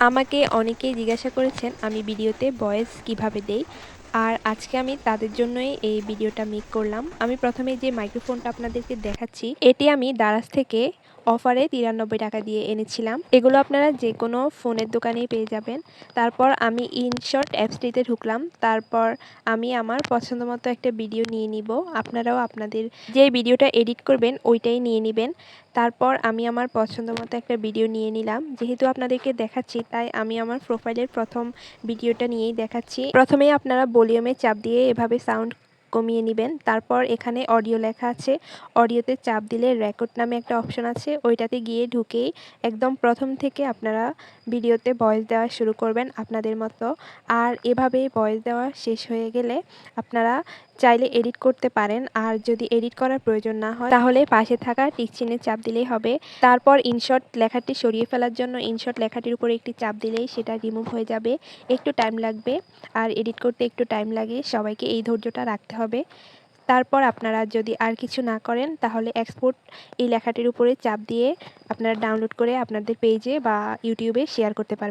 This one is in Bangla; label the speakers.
Speaker 1: আমাকে অনেকেই জিজ্ঞাসা করেছেন আমি ভিডিওতে বয়েস কীভাবে দেই। আর আজকে আমি তাদের জন্যই এই ভিডিওটা মেক করলাম। আমি প্রথমে যে মাইক্রোফোনটা আপনাদেরকে দেখাচ্ছি, এটি আমি দারাজ থেকে অফারে তিরানব্বই টাকা দিয়ে এনেছিলাম। এগুলো আপনারা যে কোনো ফোনের দোকানেই পেয়ে যাবেন। তারপর আমি ইনশর্ট অ্যাপসটিতে ঢুকলাম। তারপর আমি আমার পছন্দ মতো একটা ভিডিও নিয়ে নিব। আপনারাও আপনাদের যে ভিডিওটা এডিট করবেন, ওইটাই নিয়ে নেবেন। তারপর আমি আমার পছন্দ মতো একটা ভিডিও নিয়ে নিলাম। যেহেতু আপনাদেরকে দেখাচ্ছি, তাই আমি আমার প্রোফাইলের প্রথম ভিডিওটা নিয়েই দেখাচ্ছি। প্রথমেই আপনারা ভলিউমে চাপ দিয়ে এভাবে সাউন্ড কমিয়ে নেবেন। তারপর এখানে অডিও লেখা আছে। অডিওতে চাপ দিলে রেকর্ড নামে একটা অপশন আছে। ওইটাতে গিয়ে ঢুকেই একদম প্রথম থেকে আপনারা ভিডিওতে ভয়েস দেওয়া শুরু করবেন আপনাদের মতো। আর এভাবে ভয়েস দেওয়া শেষ হয়ে গেলে আপনারা চাইলে এডিট করতে পারেন। আর যদি এডিট করার প্রয়োজন না হয়, তাহলে পাশে থাকা টিক চিহ্নে চাপ দিলেই হবে। তারপর ইনশর্ট লেখাটি সরিয়ে ফেলার জন্য ইনশর্ট লেখাটির উপরে একটি চাপ দিলেই সেটা রিমুভ হয়ে যাবে। একটু টাইম লাগবে, আর এডিট করতে একটু টাইম লাগে। সবাইকে এই ধৈর্যটা রাখতে হবে। তারপর আপনারা যদি আর কিছু না করেন, তাহলে এক্সপোর্ট এই লেখাটির উপরে চাপ দিয়ে আপনারা ডাউনলোড করে আপনাদের পেজে বা ইউটিউবে শেয়ার করতে পারবেন।